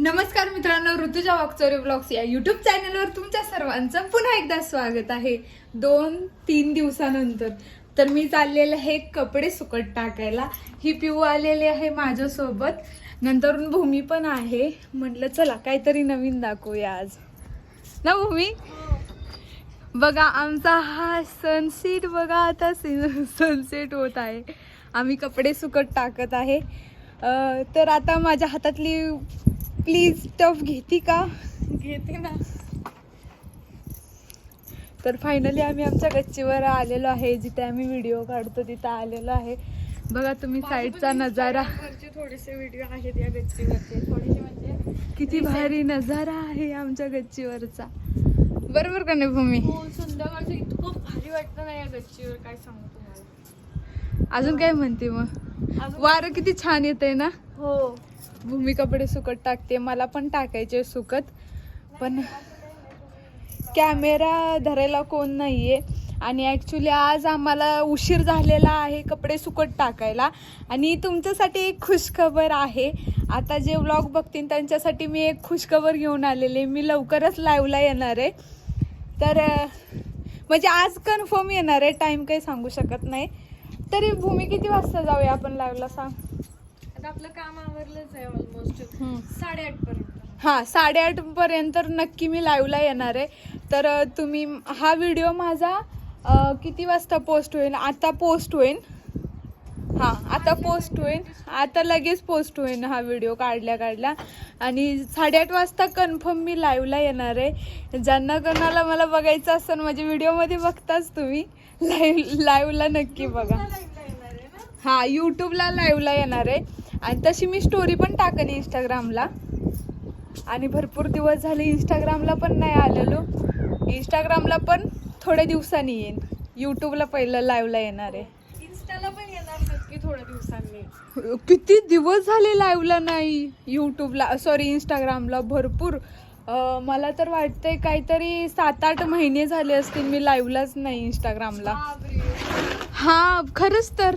नमस्कार मित्रांनो ऋतुजा वाकचोरी ब्लॉग्स या युट्यूब चॅनलवर तुमच्या सर्वांचं पुन्हा एकदा स्वागत आहे. दोन तीन दिवसानंतर तर मी चाललेले आहे कपडे सुकट टाकायला. ही पिऊ आलेली आहे माझ्यासोबत. नंतरून भूमी पण आहे. म्हटलं चला काहीतरी नवीन दाखवूया आज. ना भूमी? बघा आमचा हा सनसेट बघा आता सनसेट होत आहे. आम्ही कपडे सुकट टाकत आहे. तर आता माझ्या हातातली प्लीज टफ घेते का? घेते ना. तर फायनली आम्ही आमच्या गच्चीवर आलेलो आहे जिथे आम्ही व्हिडिओ काढतो तिथं आलेलो आहे. बघा तुम्ही साईडचा नजारा. थोडेसे व्हिडिओ आहेत या गच्चीवरचे. थोडेसे म्हणजे किती भारी नजारा आहे आमच्या गच्चीवरचा. बरोबर का नाही भूमी? हो संध्याकाळचं इतकं भारी वाटतं ना या गच्चीवर काय सांगू तुम्हाला. अजून काय म्हणते मग? वारं किती छान येते ना? हो. भूमी कपडे सुकत टाकते मला पण टाकायचे सुकत. पण कॅमेरा धरायला कोण नाही आहे आणि ॲक्च्युली आज आम्हाला उशीर झालेला आहे कपडे सुकट टाकायला. आणि तुमच्यासाठी एक खुशखबर आहे. आता जे व्लॉग बघतील त्यांच्यासाठी मी एक खुशखबर घेऊन आलेले. मी लवकरच लाईव्हला येणार आहे. तर म्हणजे आज कन्फर्म येणार आहे. टाईम काही सांगू शकत नाही. तरी भूमी किती वाजता जाऊया आपण लाईव्हला सांग? आपलं काम आवरलंच आहे ऑलमोस्ट. साडेआठ पर्यंत. हां साडेआठ पर्यंत नक्की मी लाईव्हला येणार आहे. तर तुम्ही हा व्हिडिओ माझा अ, किती वाजता पोस्ट होईल? आता पोस्ट होईल. हां आता पोस्ट होईल. आता लगेच पोस्ट होईल हा व्हिडिओ काढल्या काढल्या. आणि साडेआठ वाजता कन्फर्म मी लाईव्हला येणार आहे. ज्यांना कोणाला मला बघायचं असेल माझ्या व्हिडिओमध्ये बघताच तुम्ही. लाईव्ह लाईव्हला नक्की बघा. हा यूट्यूबला लाईव्हला येणार आहे. आणि तशी मी स्टोरी पण टाकेन इंस्टाग्रामला आणि भरपूर दिवस झाले इंस्टाग्रामला पण नाही आलेलो. इंस्टाग्रामला पण थोड्या दिवसांनी येईन. यूट्यूबला पहिलं लाईव्हला येणार आहे. इन्स्टाला पण येणार नक्की थोड्या दिवसांनी? किती दिवस झाले लाईव्हला नाही यूट्यूबला सॉरी इंस्टाग्रामला भरपूर. अं, मला तर वाटतंय काहीतरी सात आठ महिने झाले असतील मी लाईव्हलाच नाही इंस्टाग्रामला बापरे. हा खरंच तर.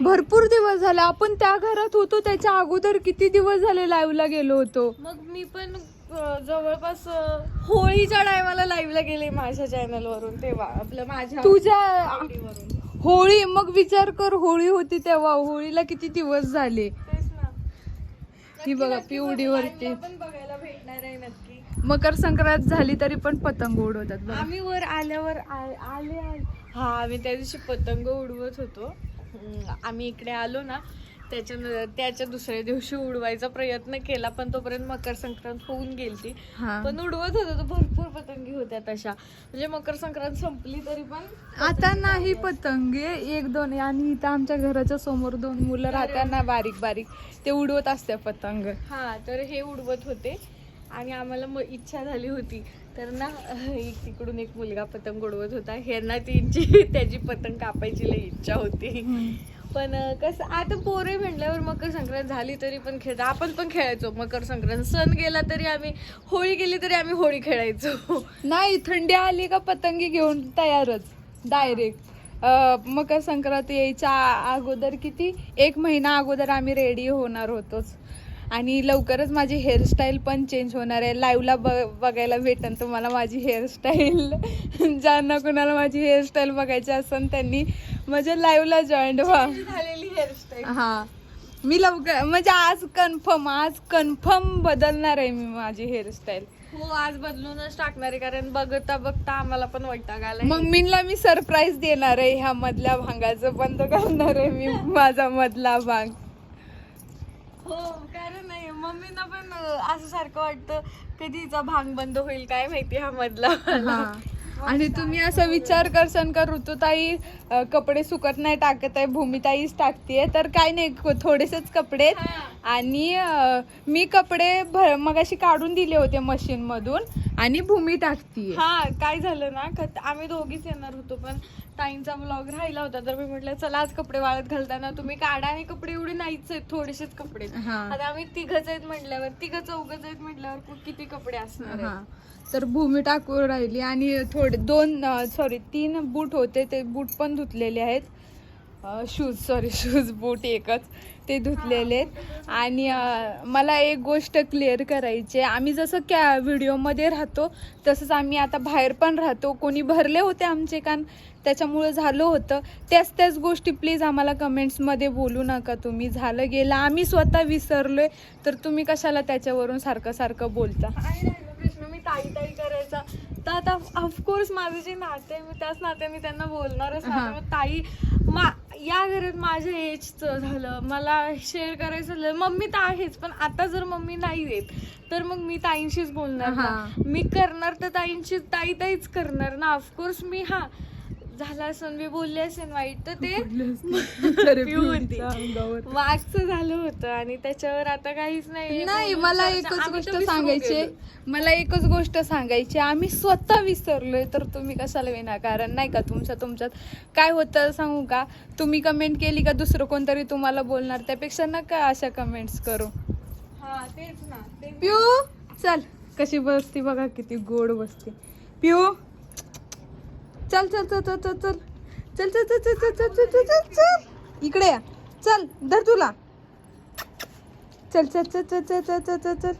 भरपूर दिवस झाले. आपण त्या घरात होतो त्याच्या अगोदर किती दिवस झाले लाईव्हला गेलो होतो? मग मी पण जवळपास होळीच्या टायमाला लाईव्हला गेले माझ्या चॅनल वरून तेव्हा. आपलं माझ्या तुझ्या. होळी मग विचार कर होळी होती तेव्हा. होळीला किती दिवस झाले? ही बघा पिवडीवरती. ला बघायला भेटणार आहे नक्की. मकर संक्रांत झाली तरी पण पतंग उडवतात. आम्ही वर आल्यावर आले आले- हा आम्ही त्या दिवशी पतंग उडवत होतो. आम्ही इकडे आलो ना त्याच्या त्याच्या दुसऱ्या दिवशी उडवायचा प्रयत्न केला पण तोपर्यंत मकर संक्रांत होऊन गेलती. हा. पण उडवत होतो भरपूर पतंगी होत्या तशा. म्हणजे मकर संक्रांत संपली तरी पण आता नाही पतंगे एक दोन आणि इथं आमच्या घराच्या समोर दोन मुलं राहतात ना बारीक बारीक ते उडवत असते पतंग. हा तर हे उडवत होते. आणि आम्हाला मग इच्छा झाली होती. तर ना एक तिकडून एक मुलगा पतंग उडवत होता. ह्यांना तीनची त्याची पतंग कापायची लई इच्छा होती. पण कसं आता पोरे म्हटल्यावर मकर संक्रांत झाली तरी पण खेळतो आपण पण खेळायचो. मकर संक्रांत सण गेला तरी आम्ही होळी गेली तरी आम्ही होळी खेळायचो. नाही थंडी आली का पतंगी घेऊन तयारच डायरेक्ट. मकर संक्रांत यायच्या अगोदर किती? एक महिना अगोदर आम्ही रेडी होणार होतोच. आणि लवकरच माझी हेअरस्टाईल पण चेंज होणार आहे. लाईव्हला ब बघायला भेटेल तुम्हाला माझी हेअरस्टाईल ज्यांना कोणाला माझी हेअरस्टाईल बघायची असेल त्यांनी माझ्या लाईव्हला जॉईन व्हा. झालेली हेअरस्टाईल हा. मी लवकर म्हणजे आज कन्फर्म आज कन्फर्म बदलणार आहे मी माझी हेअरस्टाईल हो आज बदलूनच टाकणार आहे कारण बघता बघता आम्हाला पण वैताग आलाय. मम्मीला मी सरप्राईज देणार आहे ह्या मधल्या भांगाचं बंद करणार आहे मी माझा मधला भाग. हो कारण नाही. मम्मीना पण असं सारखं वाटतं कधी हिचा भांग बंद होईल काय माहिती हा मधला हा. आणि तुम्ही असा विचार करसान का ऋतुताई अ, कपडे सुकत नाही टाकत आहे भूमिताईच टाकतीये. तर काय नाही थोडेसेच कपडे आहेत. आणि मी कपडे भर मगाशी काढून दिले होते मशीन मधून आणि भूमी टाकतीये हा काय झालं ना का आम्ही दोघीच येणार होतो पण ताईंचा ब्लॉग राहिला होता तर मी म्हटलं चला आज कपडे वाळत घालताना तुम्ही काढा आणि कपडे एवढे नाहीच आहेत थोडेसेच कपडे. आता आम्ही तिघच आहेत म्हटल्यावर तिघ चौघच आहेत म्हटल्यावर किती कपडे असणार? तर भूमी टाकून राहिली आणि थोडे दोन सॉरी तीन बूट होते ते बूट पण धुतलेले आहेत शूज सॉरी शूज बूट एकच. ते धुतलेले आणि मला एक गोष्ट क्लिअर करायची आहे. आम्ही जसं कॅ व्हिडिओमध्ये राहतो तसंच आम्ही आता बाहेर पण राहतो. कोणी भरले होते आमचे कान त्याच्यामुळं झालं होतं. त्याच त्याच गोष्टी प्लीज आम्हाला कमेंट्समध्ये बोलू नका तुम्ही. झालं गेलं. आम्ही स्वतः विसरलोय. तर तुम्ही कशाला त्याच्यावरून सारखं सारखं बोलता? प्रश्न मी ताई ताई करायचा. तर आता ऑफकोर्स माझे जे नाते आहे मी त्याच नात्याने त्यांना बोलणारच ताई मा या घरात माझ्या एजचं झालं. मला शेअर करायचं झालं. मम्मी तर आहेच पण आता जर मम्मी नाही येत तर मग मी ताईंशीच बोलणार ना. हा. मी करणार तर ताईंशी ताई ताईच करणार ना. ऑफकोर्स मी हा. झाला असेल मी बोलले असेल वाईट तर ते होती. मागचं झालं होतं आणि त्याच्यावर आता काहीच नाही नाही मला एकच गोष्ट सांगायची. मला एकच गोष्ट सांगायची आहे. आम्ही स्वतः विसरलोय तर तुम्ही कशाला विनाकारण नाही का तुमच्या तुमच्यात? काय होतं सांगू का? तुम्ही कमेंट केली का दुसरं कोणतरी तुम्हाला बोलणार? त्यापेक्षा नका अशा कमेंट्स करू. हा तेच ना. ते पिऊ चल. कशी बसती बघा किती गोड बसते. पिऊ. चल चल चल चल चल चल चल चल चल चल चल चल चल चल चल इकडे या चल धर तुला चल चल चल चल चल चल चल चल चल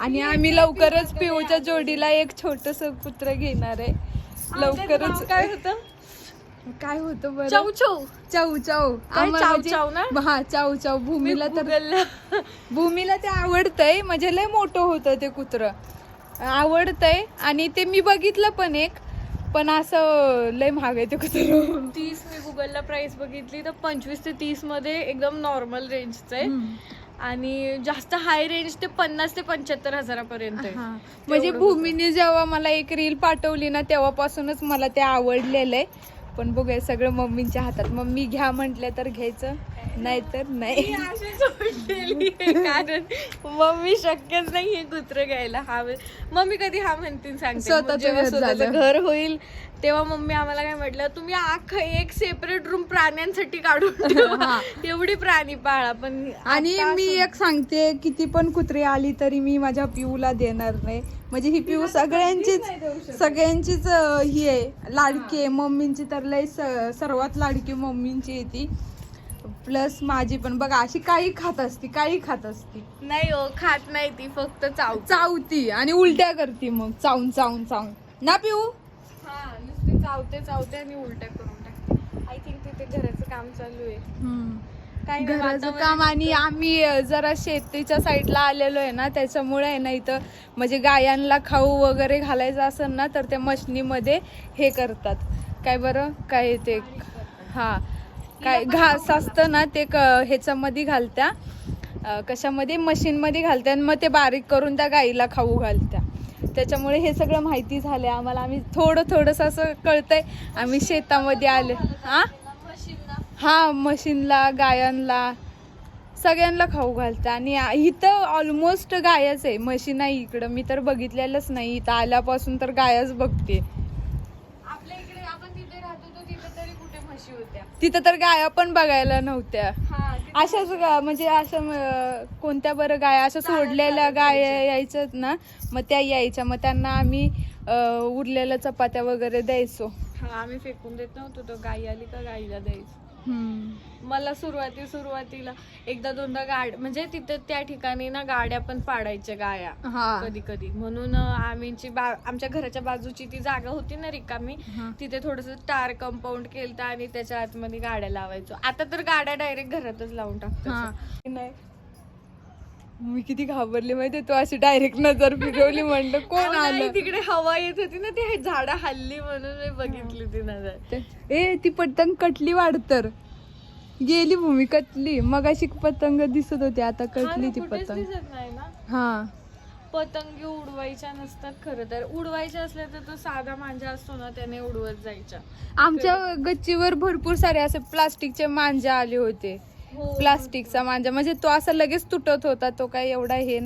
आणि आम्ही लवकरच पिऊच्या जोडीला एक छोटस कुत्र घेणार आहे लवकरच काय होतं काय होतं बरं चाऊ चाऊ आम्हा- चाऊ म्हणजे- चाऊ ना? हा चाऊ चाऊ भूमीला तर. भूमीला ते आवडतंय म्हणजे लय मोठं होतं ते कुत्र आवडतंय आणि ते मी बघितलं पण एक पण असं लय महाग आहे ते तीस मी गुगलला प्राइस बघितली तर पंचवीस ते तीसमध्ये एकदम नॉर्मल रेंजचं आहे. आणि जास्त हाय रेंज ते पन्नास ते पंच्याहत्तर हजारापर्यंत आहे. म्हणजे भूमीने जेव्हा मला एक रील पाठवली ना तेव्हापासूनच मला ते आवडलेलं आहे. पण बघूया सगळं मम्मीच्या हातात. मम्मी घ्या म्हटलं तर घ्यायचं. नाहीतर नाही. कारण मम्मी शक्यच नाही हे कुत्र घ्यायला हा मम्मी कधी हा म्हणतील सांगते. जेव्हा घर स्वतःचं झालं. घर होईल तेव्हा मम्मी आम्हाला काय म्हटलं तुम्ही अख्खं एक सेपरेट रूम प्राण्यांसाठी काढून. एवढी प्राणी पाळा पण आणि मी एक सांगते किती पण कुत्री आली तरी मी माझ्या पिऊला देणार नाही. म्हणजे ही पिऊ सगळ्यांचीच सगळ्यांचीच ही आहे. लाडकी आहे. मम्मींची तर लय सर्वात लाडकी मम्मींची आहे ती. प्लस माझी पण. बघा अशी काही खात असती काही खात असती. नाही हो खात नाही ती फक्त चाव चावती आणि उलट्या करती मग चावून चावून चावून. ना पिऊ? हा नुसते चावते चावते आणि उलट्या करून टाकते. आय थिंक तिथे घराचं काम चालू आहे. घराचं काम आणि आम्ही जरा शेतीच्या साईडला आलेलो आहे ना त्याच्यामुळे आहे ना इथं म्हणजे गायांना खाऊ वगैरे घालायचं असेल ना तर त्या मशनीमध्ये हे करतात. काय बरं? काय ते हा. काय घास असतं ना ते क ह्याच्यामध्ये घालत्या. कशामध्ये? मशीनमध्ये घालत्या आणि मग ते बारीक करून त्या गाईला खाऊ घालत्या. त्याच्यामुळे हे सगळं माहिती झालंय आम्हाला. आम्ही थोडं थोडंसं असं कळतंय. आम्ही शेतामध्ये आले. हा हा मशीनला गायांना सगळ्यांना खाऊ घालतं आणि इथं ऑलमोस्ट गायच आहे. म्हशी नाही इकडं. मी तर बघितलेलंच नाही. इथं आल्यापासून तर गायच बघते आपल्या इकडे आपण तिथे राहतो तो तिथे तरी कुठे म्हशी होत्या तिथं तर गाया पण बघायला नव्हत्या. हा अशाच गा- म्हणजे असं कोणत्या बरं गाया अशा सोडलेल्या गाया यायच्यात ना मग त्या यायच्या. मग त्यांना आम्ही अं, उरलेल्या चपात्या वगैरे द्यायचो. हा आम्ही फेकून देत नव्हतो. तो गाई आली का गाईला द्यायचं. मला सुरुवाती सुरुवातीला एकदा दोनदा गाड म्हणजे तिथे त्या ठिकाणी ना गाड्या पण पाडायच्या गाया कधी कधी. म्हणून आम्हीची आमच्या घराच्या बाजूची ती जागा होती ना रिकामी. तिथे थोडस टार कंपाऊंड केलं आणि त्याच्या आतमध्ये गाड्या लावायचो. आता तर गाड्या डायरेक्ट घरातच लावून. टाकतात नाही मी किती घाबरले माहितीये? तू अशी डायरेक्ट नजर फिरवली म्हणलं कोण आलं? तिकडे हवा येत होती ना ते झाड हल्ली म्हणून मी बघितली ती नजर. ए ती पतंग कटली वाढतर गेली भूमी कटली. मग अशी पतंग दिसत होती आता कटली ती पतंग. दिसत नाही ना. हा. पतंगी उडवायच्या नसतात खरं तर. उडवायच्या असल्या तर तो साधा मांजा असतो ना त्याने उडवत जायच्या आमच्या गच्चीवर भरपूर सारे असे प्लास्टिकचे मांजा आले होते. प्लास्टिकचा मांजा. म्हणजे तो असा लगेच तुटत होता तो काय एवढा हे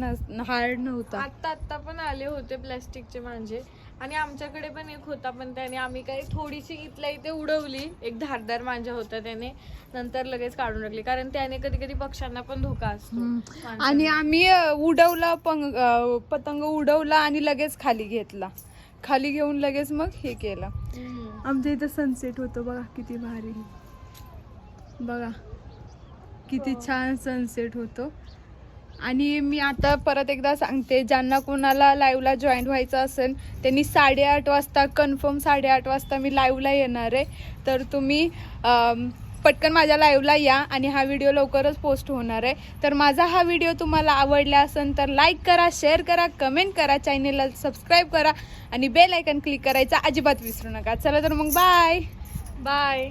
हार्ड नव्हता. आत्ता आत्ता पण आले होते प्लॅस्टिकचे मांजे. आणि आमच्याकडे पण एक होता पण त्याने आम्ही काही थोडीशी इथल्या इथे उडवली. एक धारदार मांजा होता त्याने. नंतर लगेच काढून टाकली. कारण त्याने कधी कधी पक्ष्यांना पण धोका असतो. आणि आम्ही उडवला पंग पतंग उडवला आणि लगेच खाली घेतला. खाली घेऊन लगेच मग हे केलं. आमच्या इथं सनसेट होतो बघा किती भारी. बघा. किती छान सनसेट होतो. आणि मी आता परत एकदा सांगते ज्यांना कोणाला लाईव्हला जॉईन व्हायचं असेल त्यांनी साडेआठ वाजता कन्फर्म साडेआठ वाजता मी लाईव्हला येणार आहे. तर तुम्ही पटकन माझ्या लाईव्हला या आणि हा व्हिडिओ लवकरच पोस्ट होणार आहे. तर माझा हा व्हिडिओ तुम्हाला आवडला असेल तर लाईक करा शेअर करा कमेंट करा चॅनेलला सबस्क्राईब करा आणि बेल आयकन क्लिक करायचा अजिबात विसरू नका. चला तर मग बाय बाय